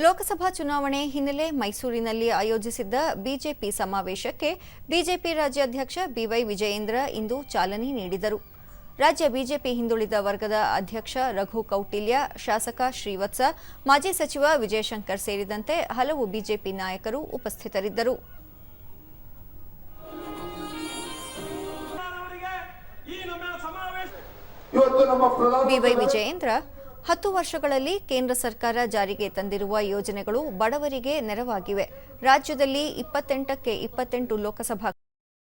ಲೋಕಸಭಾ ಚುನಾವಣೆ ಹಿನ್ನೆಲೆ ಮೈಸೂರಿನಲ್ಲಿ ಆಯೋಜಿಸಿದ್ದ ಬಿಜೆಪಿ ಸಮಾವೇಶಕ್ಕೆ ಬಿಜೆಪಿ ರಾಜ್ಯಾಧ್ಯಕ್ಷ ಬಿವೈ ವಿಜಯೇಂದ್ರ ಇಂದು ಚಾಲನೆ ನೀಡಿದರು. ರಾಜ್ಯ ಬಿಜೆಪಿ ಹಿಂದುಳಿದ ವರ್ಗದ ಅಧ್ಯಕ್ಷ ರಘು ಕೌಟಿಲ್ಯ ಶಾಸಕ ಶ್ರೀವತ್ಸ ಮಾಜಿ ಸಚಿವ ವಿಜಯಶಂಕರ್ ಸೇರಿದಂತೆ ಹಲವು ಬಿಜೆಪಿ ನಾಯಕರು ಉಪಸ್ಥಿತರಿದ್ದರು. ಬಿವೈ ವಿಜಯೇಂದ್ರ ಹತ್ತು ವರ್ಷಗಳಲ್ಲಿ ಕೇಂದ್ರ ಸರ್ಕಾರ ಜಾರಿಗೆ ತಂದಿರುವ ಯೋಜನೆಗಳು ಬಡವರಿಗೆ ನೆರವಾಗಿವೆ. ರಾಜ್ಯದಲ್ಲಿ ಇಪ್ಪತ್ತೆಂಟಕ್ಕೆ ಇಪ್ಪತ್ತೆಂಟು ಲೋಕಸಭಾ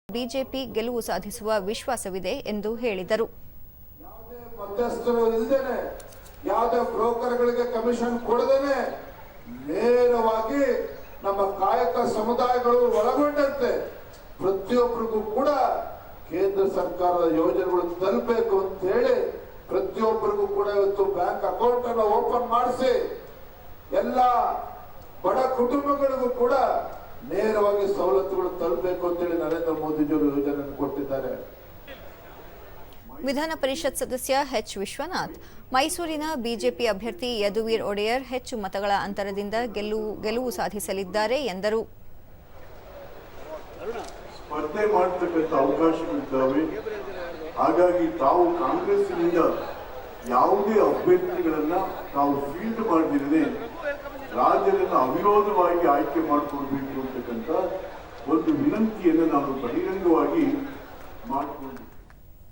ಬಿಜೆಪಿ ಗೆಲುವು ಸಾಧಿಸುವ ವಿಶ್ವಾಸವಿದೆ ಎಂದು ಹೇಳಿದರು. ಯಾವುದೇ ನೇರವಾಗಿ ನಮ್ಮ ಕಾಯಕ ಸಮುದಾಯಗಳು ಒಳಗೊಂಡಂತೆ ಪ್ರತಿಯೊಬ್ಬರಿಗೂ ಕೂಡ ಕೇಂದ್ರ ಸರ್ಕಾರದ ಯೋಜನೆಗಳು ತಲುಪಬೇಕು ಅಂತ ಹೇಳಿ ಪ್ರತಿಯೊಬ್ಬರಿಗೂ ಕೂಡ ಇವತ್ತು ಬ್ಯಾಂಕ್ ಅಕೌಂಟ್ ಅನ್ನು ಓಪನ್ ಮಾಡಿಸಿ ಎಲ್ಲ ಬಡ ಕುಟುಂಬಗಳಿಗೂ ಕೂಡ ನೇರವಾಗಿ ಸವಲತ್ತುಗಳು ತಲುಪಬೇಕು ಅಂತೇಳಿ ನರೇಂದ್ರ ಮೋದಿಜಿಯವರು ಯೋಜನೆ ಕೊಟ್ಟಿದ್ದಾರೆ. ವಿಧಾನ ಪರಿಷತ್ ಸದಸ್ಯ ಎಚ್ ವಿಶ್ವನಾಥ್ ಮೈಸೂರಿನ ಬಿಜೆಪಿ ಅಭ್ಯರ್ಥಿ ಯದುವೀರ್ ಒಡೆಯರ್ ಹೆಚ್ಚು ಮತಗಳ ಅಂತರದಿಂದ ಗೆಲುವು ಗೆಲುವು ಸಾಧಿಸಲಿದ್ದಾರೆ ಎಂದರು. ಸ್ಪರ್ಧೆ ಮಾಡತಕ್ಕಂಥ ಅವಕಾಶಗಳಿದ್ದಾವೆ. ಹಾಗಾಗಿ ತಾವು ಕಾಂಗ್ರೆಸ್ನಿಂದ ಯಾವುದೇ ಅಭ್ಯರ್ಥಿಗಳನ್ನ ತಾವು ಫೀಲ್ಡ್ ಮಾಡದಿರದೆ ರಾಜ್ಯವನ್ನು ಅವಿರೋಧವಾಗಿ ಆಯ್ಕೆ ಮಾಡಿಕೊಡ್ಬೇಕು ಅಂತಕ್ಕಂಥ ಒಂದು ವಿನಂತಿಯನ್ನು ನಾನು ಬಹಿರಂಗವಾಗಿ ಮಾಡಿಕೊಂಡು